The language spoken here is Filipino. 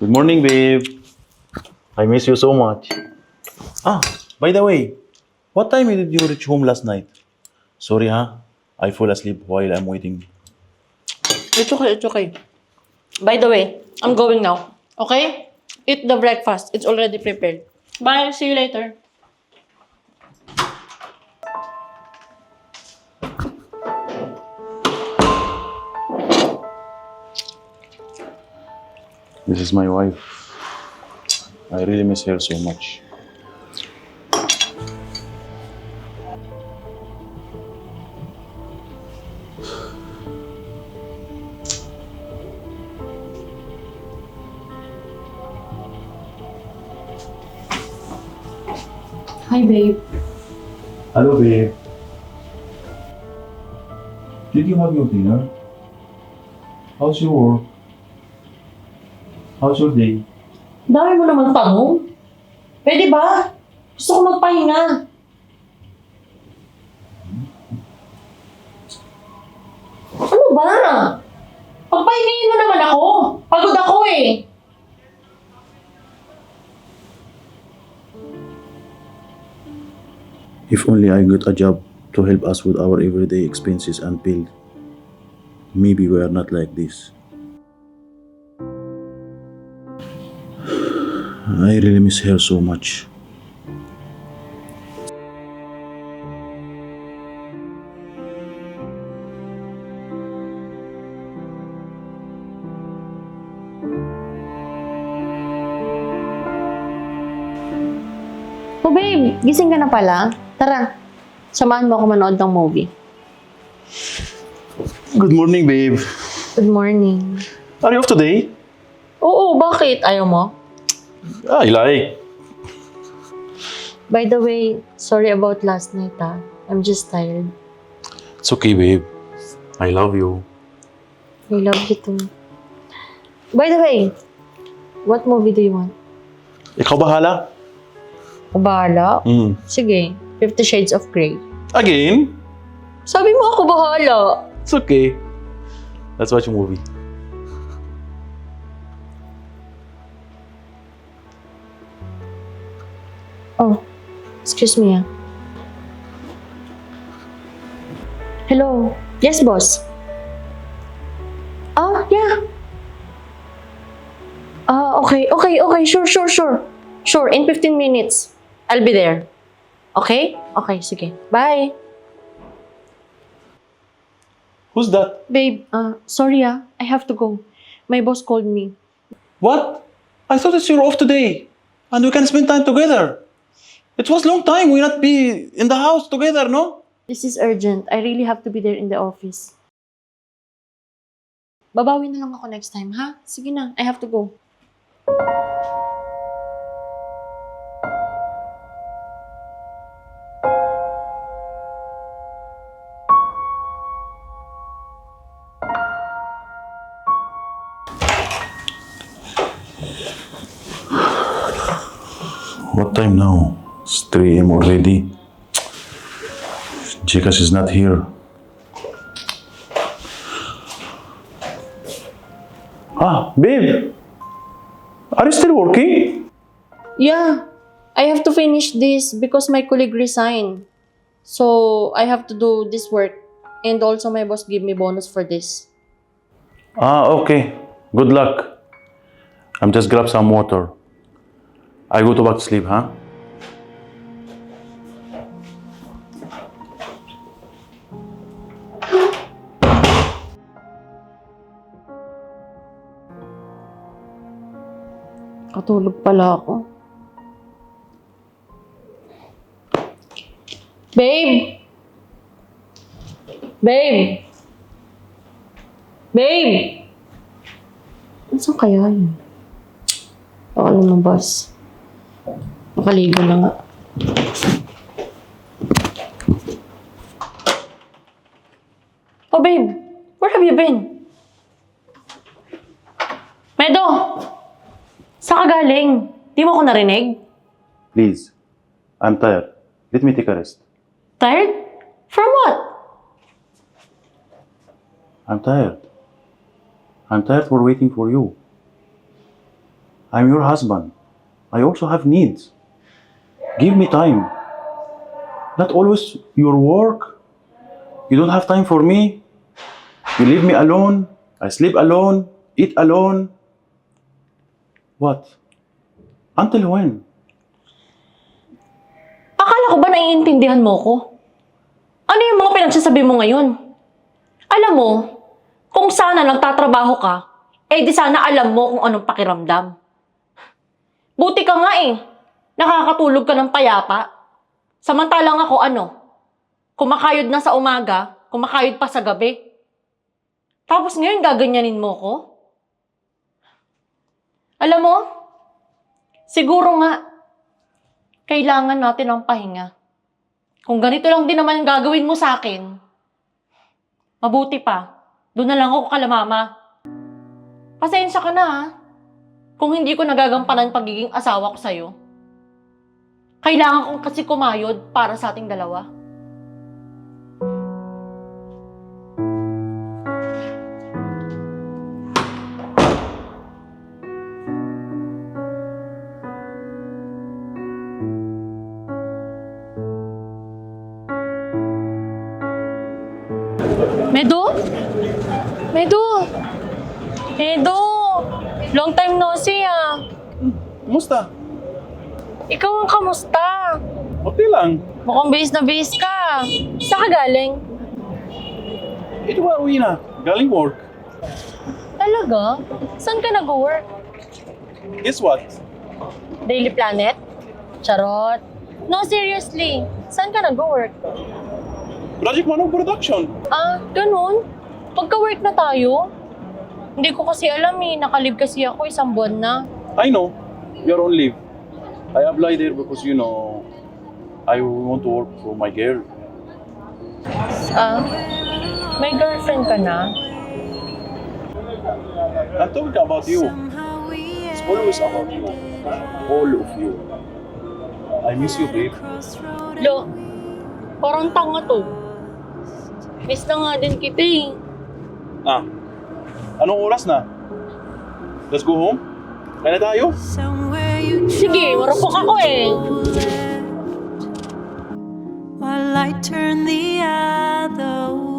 Good morning, babe. I miss you so much. Ah, by the way, what time did you reach home last night? Sorry, ha? I fall asleep while I'm waiting. It's okay, it's okay. By the way, I'm going now. Okay? Eat the breakfast. It's already prepared. Bye. See you later. This is my wife. I really miss her so much. Hi, babe. Hello, babe. Did you have your dinner? How's your work? How's your day? Dami mo naman tanong. Pwede ba? Gusto ko magpahinga. Ano ba? Pagpahingin mo naman ako. Pagod ako eh. If only I got a job to help us with our everyday expenses and bill, maybe we are not like this. I really miss her so much. Oh babe, gising ka na pala. Tara, samahan mo ako manood ng movie. Good morning, babe. Good morning. Are you off today? Oo, bakit? Ayaw mo? I like. By the way, sorry about last night ah. I'm just tired. It's okay, babe. I love you. I love you too. By the way, what movie do you want? Ikaw bahala. Bahala? Mm. Sige, Fifty Shades of Grey. Again? Sabi mo ako bahala. It's okay. Let's watch a movie. Oh, excuse me ah. Hello? Yes, boss? Ah, yeah. Ah, okay, okay, okay. Sure, sure, sure. Sure, in 15 minutes. I'll be there. Okay? Okay, sige. Bye. Who's that? Babe, uh, sorry ah. I have to go. My boss called me. What? I thought it's your off today. And we can spend time together. It was long time we not be in the house together, no? This is urgent. I really have to be there in the office. Babawi na lang ako next time, ha? Sige na, I have to go. What time now? It's 3 a.m. already. Jikas is not here. Ah, babe! Are you still working? Yeah, I have to finish this because my colleague resigned. So, I have to do this work. And also, my boss gave me bonus for this. Ah, okay. Good luck. I'm just grab some water. I go to back to sleep, huh? Katulog pala ako. Babe! Babe! Babe! Saan kaya yun? Baka lumabas. Nakaligo na nga. Oh, babe! Where have you been? Di mo ako narinig? Please. I'm tired. Let me take a rest. Tired? From what? I'm tired. I'm tired for waiting for you. I'm your husband. I also have needs. Give me time. Not always your work. You don't have time for me. You leave me alone. I sleep alone, eat alone. What? Until when? Akala ko ba naiintindihan mo ko? Ano yung mga pinagsasabi mo ngayon? Alam mo, kung sana nagtatrabaho ka, eh di sana alam mo kung anong pakiramdam. Buti ka nga eh. Nakakatulog ka ng payapa. Samantalang ako ano, kumakayod na sa umaga, kumakayod pa sa gabi. Tapos ngayon gaganyanin mo ko? Alam mo, siguro nga, kailangan natin ng pahinga. Kung ganito lang din naman yung gagawin mo sa akin, mabuti pa. Doon na lang ako kalamama. Pasensya ka na ha. Kung hindi ko nagagampanan pagiging asawa ko sa'yo. Kailangan kong kasi kumayod para sa ating dalawa. Medo? Medo? Medo? Long time no see ah. Kumusta? Ikaw ang kamusta? Okay lang. Mukhang base na base ka. Saan ka galing? Ito ba uwi na? Galing work. Talaga? Saan ka nag-work? Guess what? Daily Planet? Charot. No, seriously. Saan ka nag-work? Project Manong Production. Ah, ganun? Pagka-work na tayo? Hindi ko kasi alam eh. Nakalib kasi ako isang buwan na. I know. You're on leave. I apply there because, you know, I want to work for my girl. Ah, may girlfriend ka na? I'm talking about you. It's always about you. All of you. I miss you, babe. Lo, parang tanga to. Miss na nga din kita eh. Ah, anong oras na? Let's go home? Kaya na tayo? Sige, marupok ako eh. while I turn the other way.